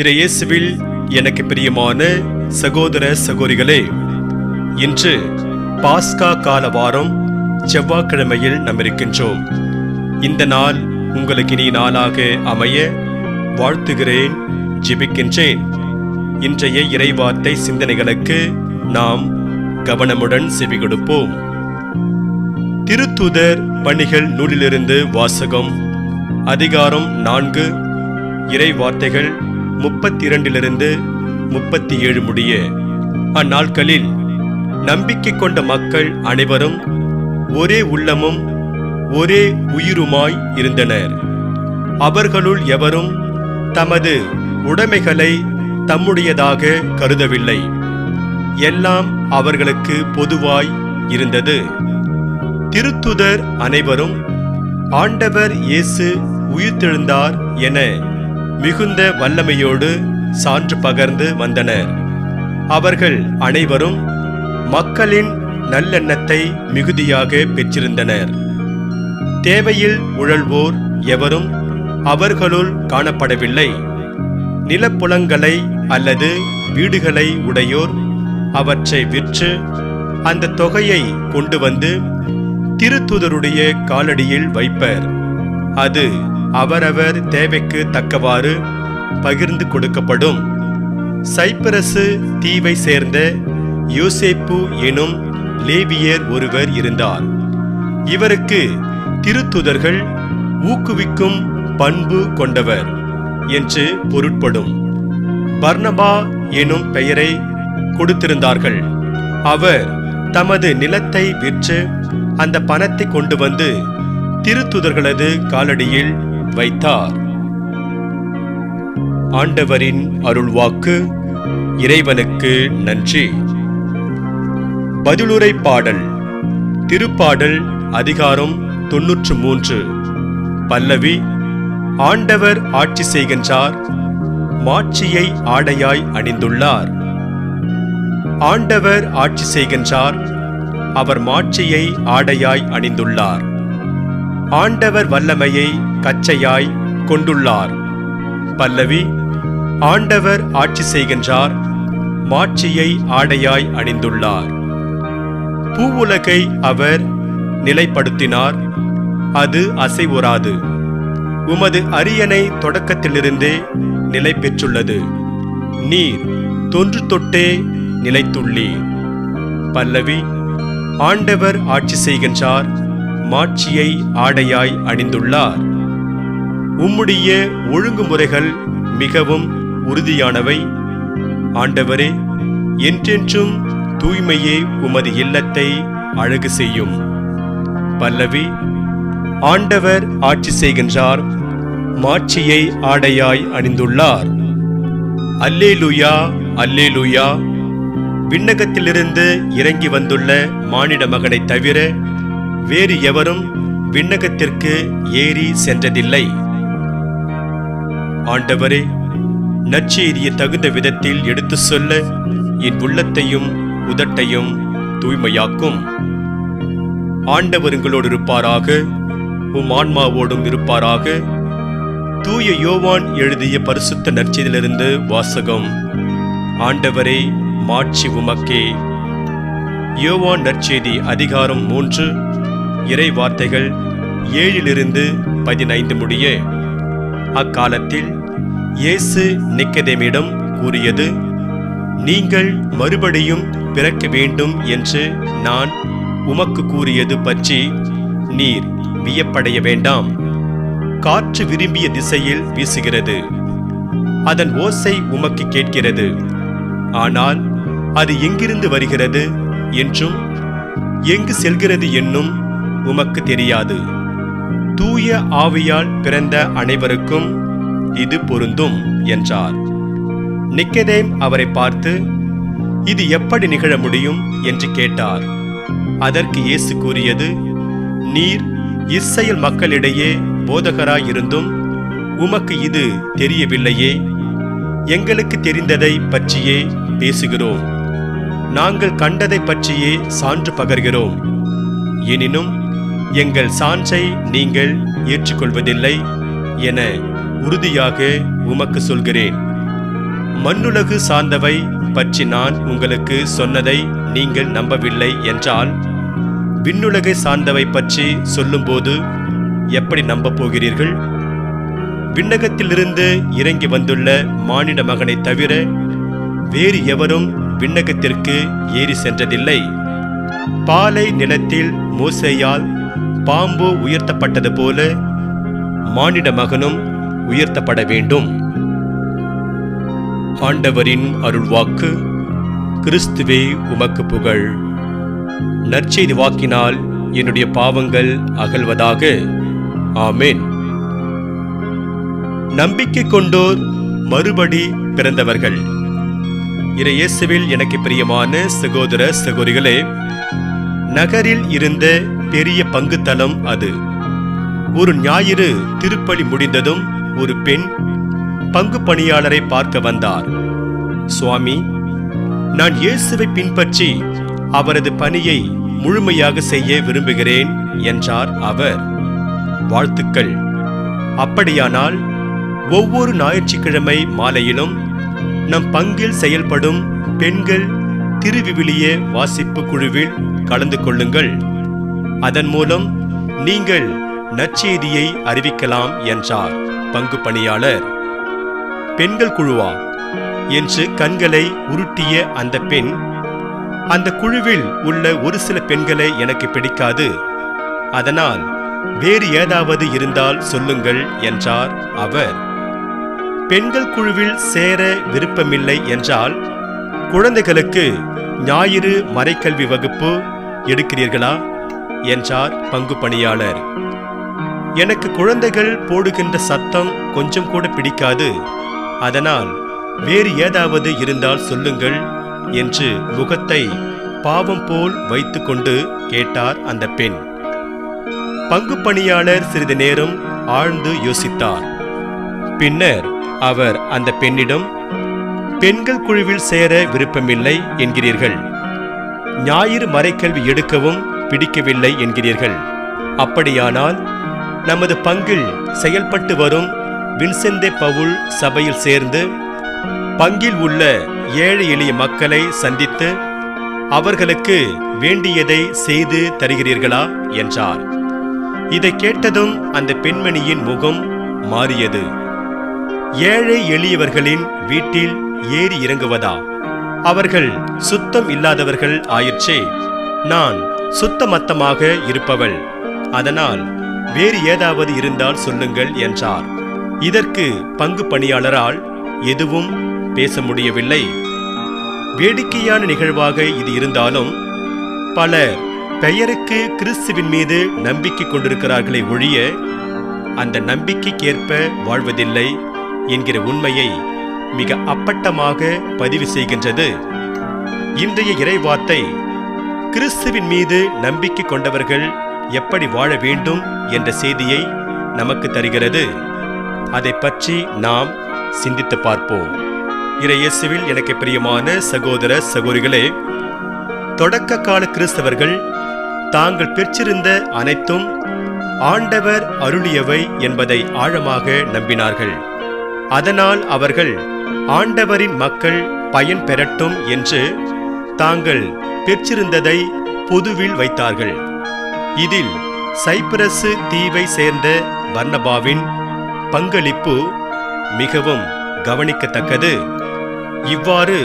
இறையேசுவில் எனக்கு பிரியமான சகோதர சகோதரிகளே இன்று பாஸ்கா கால வாரம் செவ்வாய்க்கிழமையில் நாம் இருக்கின்றோம் இந்த நாள் உங்களுக்கு இனி நாளாக அமைய வாழ்த்துகிறேன் ஜெபிக்கின்றேன். இன்றைய இறைவார்த்தை சிந்தனைகளுக்கு நாம் கவனமுடன் செவி கொடுப்போம். திருத்துதர் பணிகள் நூலிலிருந்து வாசகம் அதிகாரம் நான்கு இறை வார்த்தைகள் முப்பத்தி இரண்டிலிருந்து முப்பத்தி ஏழு முடிய அந்நாட்களில் நம்பிக்கை கொண்ட மக்கள் அனைவரும் ஒரே உள்ளமும் ஒரே உயிருமாய் இருந்தனர். அவர்களுள் எவரும் தமது உடைமைகளை தம்முடையதாக கருதவில்லை. எல்லாம் அவர்களுக்கு பொதுவாய் இருந்தது. திருத்துதர் அனைவரும் ஆண்டவர் இயேசு உயிர்த்தெழுந்தார் என மிகுந்த வல்லமையோடு சான்று பகர்ந்து வந்தனர். அவர்கள் அனைவரும் மக்களின் நல்லெண்ணத்தை மிகுதியாக பெற்றிருந்தனர். தேவையில் உழல்வோர் எவரும் அவர்களுள் காணப்படவில்லை. நிலப்புலங்களை அல்லது வீடுகளை உடையோர் அவற்றை விற்று அந்த தொகையை கொண்டு வந்து திருத்துதருடைய காலடியில் வைப்பர். அது அவரவர் தேவைக்கு தக்கவாறு பகிர்ந்து கொடுக்கப்படும். சைப்ரசு தீவை சேர்ந்த யோசேப்பு எனும் லேவியர் ஒருவர் இருந்தார். இவருக்கு திருத்துதர்கள் ஊக்குவிக்கும் பண்பு கொண்டவர் என்று பொருட்படும். பர்னபா எனும் பெயரை கொடுத்திருந்தார்கள். அவர் தமது நிலத்தை விற்று அந்த பணத்தை கொண்டு வந்து திருத்துதர்களது காலடியில் வைத்தார். ஆண்டவரின் அருள்வாக்கு இறைவனுக்கு நன்றி. பதிலுரை பாடல் திருப்பாடல் அதிகாரம் தொன்னூற்று மூன்று. பல்லவி ஆண்டவர் ஆட்சி செய்கின்றார் மாட்சியை ஆடையாய் அணிந்துள்ளார். ஆண்டவர் ஆட்சி செய்கின்றார் அவர் மாட்சியை ஆடையாய் அணிந்துள்ளார். ஆண்டவர் வல்லமையை கச்சையாய் கொண்டுள்ளார். பல்லவி ஆண்டவர் ஆட்சி செய்கின்றார் மாட்சியை ஆடையாய் அணிந்துள்ளார். பூவுலகை அவர் நிலைப்படுத்தினார் அது அசைவுறாது. உமது அரியணை தொடக்கத்திலிருந்தே நிலை பெற்றுள்ளது நீர் தொன்று தொட்டே நிலைத்துள்ளீர். பல்லவி ஆண்டவர் ஆட்சி செய்கின்றார் மாட்சியை ஆடையாய் அணிந்துள்ளார். உம்முடைய ஒழுங்குமுறைகள் மிகவும் உறுதியானவை. ஆண்டவரே என்றென்றும் தூய்மையே உமது இல்லத்தை அழகு செய்யும். பல்லவி ஆண்டவர் ஆட்சி செய்கின்றார் மாட்சியை ஆடையாய் அணிந்துள்ளார். அல்லேலுயா அல்லேலுயா. விண்ணகத்திலிருந்து இறங்கி வந்துள்ள மானிட மகனைத் தவிர வேறு எவரும் விண்ணகத்திற்கு ஏறி சென்றதில்லை. ஆண்டவரே நற்செய்தியை தகுந்த விதத்தில் எடுத்து சொல்ல என் உள்ளத்தையும் உதட்டையும் தூய்மையாக்கும். ஆண்டவருங்களோடு இருப்பாராக உம் ஆன்மாவோடும் இருப்பாராக. தூய யோவான் எழுதிய பரிசுத்த நற்செய்தியிலிருந்து வாசகம். ஆண்டவரே மாட்சி உமக்கே. யோவான் நற்செய்தி அதிகாரம் மூன்று இறை வார்த்தைகள் ஏழிலிருந்து பதினைந்து முடிய. அக்காலத்தில் இயேசு நிக்கதேமிடம் கூறியது நீங்கள் மறுபடியும் பிறக்க வேண்டும் என்று நான் உமக்கு கூறியது பற்றி நீர் வியப்படைய வேண்டாம். காற்று விரும்பிய திசையில் வீசுகிறது. அதன் ஓசை உமக்கு கேட்கிறது. ஆனால் அது எங்கிருந்து வருகிறது? என்றும் எங்கு செல்கிறது என்னும் உமக்கு தெரியாது. தூய ஆவியால் பிறந்த அனைவருக்கும் இது பொருந்தும் என்றார். நிக்கதேம் அவரை பார்த்து இது எப்படி நிகழ முடியும்? என்று கேட்டார். அதற்கு இயேசு கூறியது நீர் இஸ்ரேல் மக்களிடையே போதகராயிருந்தும் உமக்கு இது தெரியவில்லையே. எங்களுக்கு தெரிந்ததை பற்றியே பேசுகிறோம். நாங்கள் கண்டதை பற்றியே சான்று பகர்கிறோம். எனினும் எங்கள் சான்றை நீங்கள் ஏற்றுக்கொள்வதில்லை என உறுதியாக உமக்கு சொல்கிறேன். மண்ணுலகு சார்ந்தவை பற்றி நான் உங்களுக்கு சொன்னதை நீங்கள் நம்பவில்லை என்றால் விண்ணுலகை சார்ந்தவை பற்றி சொல்லும்போது எப்படி நம்பப் போகிறீர்கள்? விண்ணகத்திலிருந்து இறங்கி வந்துள்ள மானிட மகனை தவிர வேறு எவரும் விண்ணகத்திற்கு ஏறி சென்றதில்லை. பாலை நிலத்தில் மூசையால் பாம்பு உயர்த்தப்பட்டது போல மானிட மகனும் உயர்த்தப்பட வேண்டும். ஆண்டவரின் அருள்வாக்கு கிறிஸ்துவே உமக்கு புகழ். நற்செய்தி வாக்கினால் என்னுடைய பாவங்கள் அகல்வதாக. ஆமேன். நம்பிக்கை கொண்டோர் மறுபடி பிறந்தவர்கள். இறையேசுவில் எனக்கு பிரியமான சகோதர சகோதரிகளே நகரில் இருந்த பெரிய பங்குத்தலம் அது. ஒரு ஞாயிறு திருப்பலி முடிந்ததும் ஒரு பெண் பங்கு பணியாளரை பார்க்க வந்தார். சுவாமி நான் இயேசுவை பின்பற்றி அவரது பணியை முழுமையாக செய்ய விரும்புகிறேன் என்றார் அவர். வாழ்த்துக்கள். அப்படியானால் ஒவ்வொரு ஞாயிற்றுக்கிழமை மாலையிலும் நம் பங்கில் செயல்படும் பெண்கள் திருவிவிலிய வாசிப்பு குழுவில் கலந்து கொள்ளுங்கள். அதன் மூலம் நீங்கள் நற்செய்தியை அறிவிக்கலாம் என்றார் பங்கு பணியாளர். பெண்கள் குழுவா? என்று கண்களை உருட்டிய அந்த பெண் அந்த குழுவில் உள்ள ஒரு சில பெண்களை எனக்கு பிடிக்காது. அதனால் வேறு ஏதாவது இருந்தால் சொல்லுங்கள் என்றார் அவர். பெண்கள் குழுவில் சேர விருப்பமில்லை என்றால் குழந்தைகளுக்கு ஞாயிறு மறைக்கல்வி வகுப்பு எடுக்கிறீர்களா? என்றார் பங்கு பணியாளர். எனக்கு குழந்தைகள் போடுகின்ற சத்தம் கொஞ்சம் கூட பிடிக்காது. அதனால் வேறு ஏதாவது இருந்தால் சொல்லுங்கள் என்று முகத்தை பாவம் போல் வைத்துக்கொண்டு கேட்டார் அந்த பெண். பங்கு பணியாளர் சிறிது நேரம் ஆழ்ந்து யோசித்தார். பின்னர் அவர் அந்த பெண்ணிடம் பெண்கள் குழுவில் சேர விருப்பமில்லை என்கிறீர்கள். ஞாயிறு மறைக்கல்வி எடுக்கவும் பிடிக்கவில்லை என்கிறீர்கள். அப்படியானால் நமது பங்கில் செயல்பட்டு வரும் வின்செந்தே பவுல் சபையில் சேர்ந்து பங்கில் உள்ள ஏழை எளிய மக்களை சந்தித்து அவர்களுக்கு வேண்டியதை செய்து தருகிறீர்களா? என்றார். இதை கேட்டதும் அந்த பெண்மணியின் முகம் மாறியது. ஏழை எளியவர்களின் வீட்டில் ஏறி இறங்குவதா? அவர்கள் சுத்தம் இல்லாதவர்கள் ஆயிற்றே நான் சுத்தமத்தமாக இருப்பவள். அதனால் வேறு ஏதாவது இருந்தால் சொல்லுங்கள் என்றார். இதற்கு பங்கு பணியாளரால் எதுவும் பேச முடியவில்லை. வேடிக்கையான நிகழ்வாக இது இருந்தாலும் பல பெயருக்கு கிறிஸ்துவின் மீது நம்பிக்கை கொண்டிருக்கிறார்களே ஒழிய அந்த நம்பிக்கைக்கேற்ப வாழ்வதில்லை என்கிற உண்மையை மிக அப்பட்டமாக பதிவு செய்கின்றது. இன்றைய இறைவார்த்தை கிறிஸ்துவின் மீது நம்பிக்கை கொண்டவர்கள் எப்படி வாழ வேண்டும் என்ற செய்தியை நமக்கு தருகிறது. அதை பற்றி நாம் சிந்தித்து பார்ப்போம். இறையேசுவில் எனக்கு பிரியமான சகோதர சகோதரிகளே தொடக்க கால கிறிஸ்தவர்கள் தாங்கள் பெற்றிருந்த அனைத்தும் ஆண்டவர் அருளியவை என்பதை ஆழமாக நம்பினார்கள். அதனால் அவர்கள் ஆண்டவரின் மக்கள் பயன் பெறட்டும் என்று தாங்கள் பெற்றிருந்ததை பொதுவில் வைத்தார்கள். இதில் சைப்ரசு தீவை சேர்ந்த பர்னபாவின் பங்களிப்பு மிகவும் கவனிக்கத்தக்கது. இவ்வாறு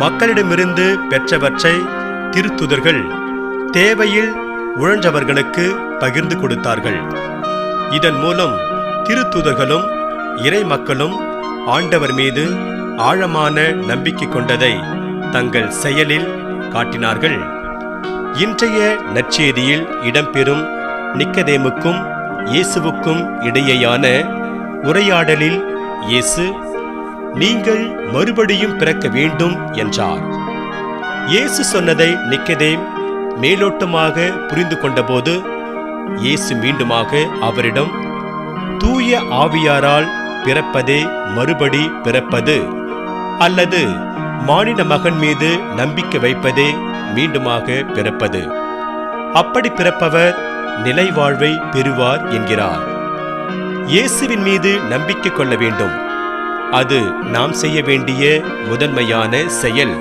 மக்களிடமிருந்து பெற்றவற்றை திருத்துதர்கள் தேவையில் உழன்றவர்களுக்கு பகிர்ந்து கொடுத்தார்கள். இதன் மூலம் திருத்துதர்களும் இறை மக்களும் ஆண்டவர் மீது ஆழமான நம்பிக்கை கொண்டதை தங்கள் செயலில் காட்டினார்கள். இன்றைய நற்செய்தியில் இடம்பெறும் நிக்கதேமுக்கும் இயேசுவுக்கும் இடையேயான உரையாடலில் இயேசு நீங்கள் மறுபடியும் பிறக்க வேண்டும் என்றார். இயேசு சொன்னதை நிக்கதேம் மேலோட்டமாக புரிந்து கொண்டபோது இயேசு மீண்டுமாக அவரிடம் தூய ஆவியாரால் பிறப்பதே மறுபடி பிறப்பது அல்லது மானிட மகன் மீது நம்பிக்கை வைப்பதே மீண்டுமாக பிறப்பது. அப்படி பிறப்பவர் நிலை வாழ்வை பெறுவார் என்கிறார். இயேசுவின் மீது நம்பிக்கை கொள்ள வேண்டும். அது நாம் செய்ய வேண்டிய முதன்மையான செயல்.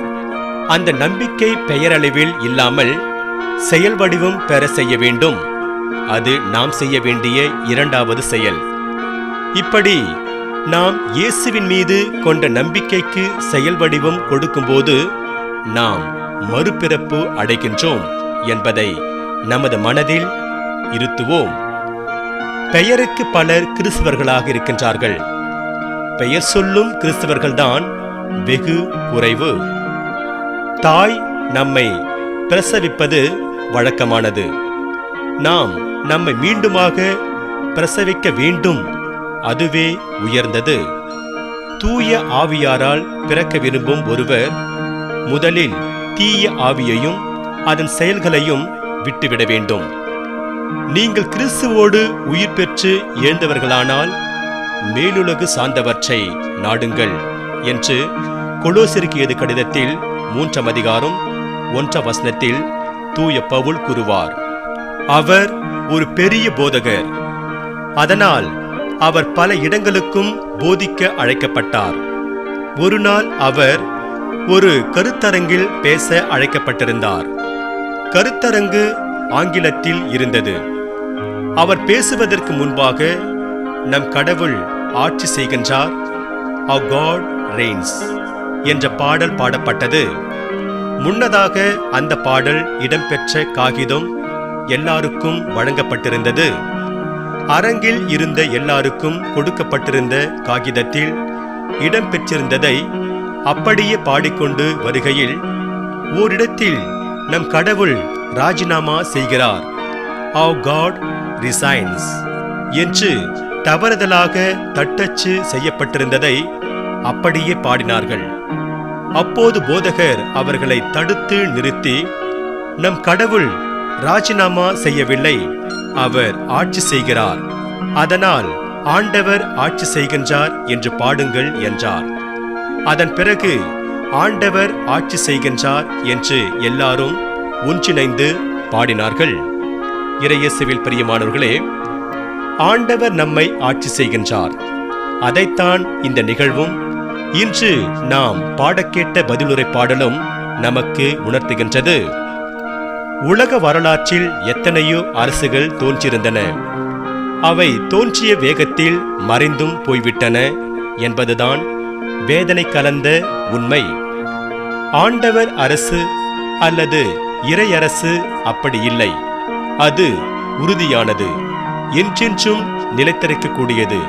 அந்த நம்பிக்கை பெயரளவில் இல்லாமல் செயல் வடிவம் பெற செய்ய வேண்டும். அது நாம் செய்ய வேண்டிய இரண்டாவது செயல். இப்படி நாம் இயேசுவின் மீது கொண்ட நம்பிக்கைக்கு செயல் வடிவம் கொடுக்கும்போது நாம் மறுபிறப்பு அடைகின்றோம் என்பதை நமது மனதில் இருத்துவோம். பெயருக்கு பலர் கிறிஸ்தவர்களாக இருக்கின்றார்கள். பெயர் சொல்லும் கிறிஸ்தவர்கள்தான் வெகு குறைவு. தாய் நம்மை பிரசவிப்பது வழக்கமானது. நாம் நம்மை மீண்டுமாக பிரசவிக்க வேண்டும் அதுவே உயர்ந்தது. தூய ஆவியாரால் பிறக்க விரும்பும் ஒருவர் முதலில் தீய ஆவியையும் அதன் செயல்களையும் விட்டுவிட வேண்டும். நீங்கள் கிறிஸ்துவோடு உயிர் பெற்று எழுந்தவர்களானால் மேலுலகு சார்ந்தவற்றை நாடுங்கள் என்று கொலோசிற்கு எது கடிதத்தில் மூன்றாம் அதிகாரம் ஒன்றாம் வசனத்தில் தூய பவுல் கூறுவார். அவர் ஒரு பெரிய போதகர். அதனால் அவர் பல இடங்களுக்கும் போதிக்க அழைக்கப்பட்டார். ஒரு நாள் அவர் ஒரு கருத்தரங்கில் பேச அழைக்கப்பட்டிருந்தார். கருத்தரங்கு ஆங்கிலத்தில் இருந்தது. அவர் பேசுவதற்கு முன்பாக நம் கடவுள் ஆட்சி செய்கின்றார். அ காட் ரெயின்ஸ் என்ற பாடல் பாடப்பட்டது. முன்னதாக அந்த பாடல் இடம்பெற்ற காகிதம் எல்லாருக்கும் வழங்கப்பட்டிருந்தது. அரங்கில் இருந்த எல்லாருக்கும் கொடுக்கப்பட்டிருந்த காகிதத்தில் இடம்பெற்றிருந்ததை அப்படியே பாடிக்கொண்டு வருகையில் ஓரிடத்தில் நம் கடவுள் ராஜினாமா செய்கிறார். ஆவ் காட் ரிசைன்ஸ் என்று தவறுதலாக தட்டச்சு செய்யப்பட்டிருந்ததை அப்படியே பாடினார்கள். அப்போது போதகர் அவர்களை தடுத்து நிறுத்தி நம் கடவுள் ராஜினாமா செய்யவில்லை. அவர் ஆட்சி செய்கிறார். அதனால் ஆண்டவர் ஆட்சி செய்கின்றார் என்று பாடுங்கள் என்றார். அதன் பிறகு ஆண்டவர் ஆட்சி செய்கின்றார் என்று எல்லாரும் ஒன்றிணைந்து பாடினார்கள். இறையேசுவில் பிரியமானவர்களே ஆண்டவர் நம்மை ஆட்சி செய்கின்றார். அதைத்தான் இந்த நிகழ்வும். இன்று நாம் பாடக்கேட்ட பதிலுரை பாடலும் நமக்கு உணர்த்துகின்றது. உலக வரலாற்றில் எத்தனையோ அரசுகள் தோன்றியிருந்தன. அவை தோன்றிய வேகத்தில் மறைந்தும் போய்விட்டன என்பதுதான் வேதனை கலந்த உண்மை. ஆண்டவர் அரசு அல்லது இறையரசு அப்படி இல்லை. அது உறுதியானது என்றென்றும் நிலைத்திருக்கக்கூடியது.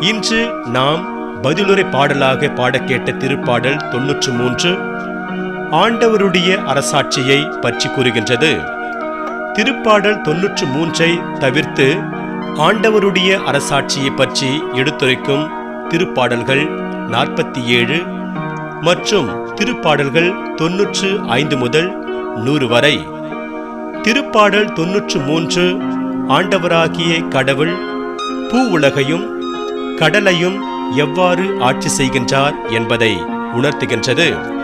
இன்று நாம் பதிலுரை பாடலாக பாடக் கேட்ட திருப்பாடல் தொன்னூற்று மூன்று ஆண்டவருடைய அரசாட்சியை பற்றி கூறுகின்றது. திருப்பாடல் தொன்னூற்று மூன்றை தவிர்த்து ஆண்டவருடைய அரசாட்சியை பற்றி எடுத்துரைக்கும் திருப்பாடல்கள் நாற்பத்தி ஏழு மற்றும் திருப்பாடல்கள் தொன்னூற்று ஐந்து முதல் நூறு வரை. திருப்பாடல் தொன்னூற்று மூன்று ஆண்டவராகிய கடவுள் பூ உலகையும் கடலையும் எவ்வாறு ஆட்சி செய்கின்றார் என்பதை உணர்த்துகின்றது.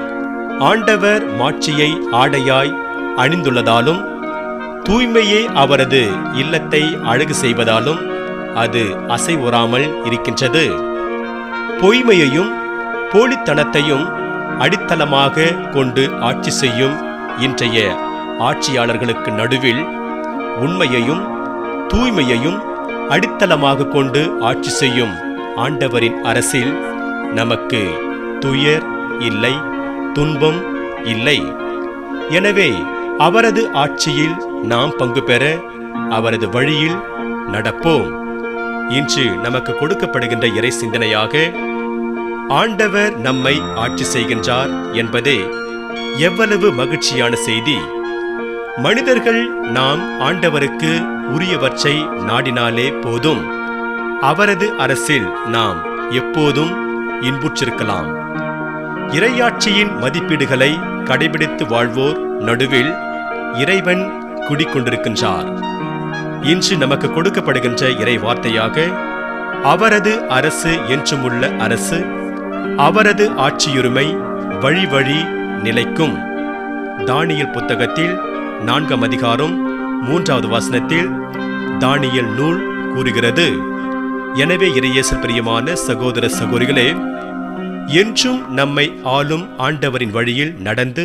ஆண்டவர் மாட்சியை ஆடையாய் அணிந்துள்ளதாலும் தூய்மையே அவரது இல்லத்தை அழகு செய்வதாலும் அது அசைவுறாமல் இருக்கின்றது. பொய்மையையும் போலித்தனத்தையும் அடித்தளமாக கொண்டு ஆட்சி செய்யும் இன்றைய ஆட்சியாளர்களுக்கு நடுவில் உண்மையையும் தூய்மையையும் அடித்தளமாக கொண்டு ஆட்சி செய்யும் ஆண்டவரின் அரசில் நமக்கு துயர் இல்லை துன்பம் இல்லை. எனவே அவரது ஆட்சியில் நாம் பங்கு பெற அவரது வழியில் நடப்போம். இன்று நமக்கு கொடுக்கப்படுகின்ற இறை சிந்தனையாக ஆண்டவர் நம்மை ஆட்சி செய்கின்றார் என்பதே எவ்வளவு மகிழ்ச்சியான செய்தி. மனிதர்கள் நாம் ஆண்டவருக்கு உரியவற்றை நாடினாலே போதும். அவரது அரசில் நாம் எப்போதும் இன்புற்றிருக்கலாம். இறையாட்சியின் மதிப்பீடுகளை கடைபிடித்து வாழ்வோர் நடுவில் இறைவன் குடிக்கொண்டிருக்கின்றார். இன்று நமக்கு கொடுக்கப்படுகின்ற இறை வார்த்தையாக அவரது அரசு என்றுமுள்ள அரசு அவரது ஆட்சியுரிமை வழி வழி நிலைக்கும். தானியல் புத்தகத்தில் நான்காம் அதிகாரம் மூன்றாவது வசனத்தில் தானியல் நூல் கூறுகிறது. எனவே இறையேசல் பிரியமான சகோதர சகோதரிகளே என்றும் நம்மை ஆளும் ஆண்டவரின் வழியில் நடந்து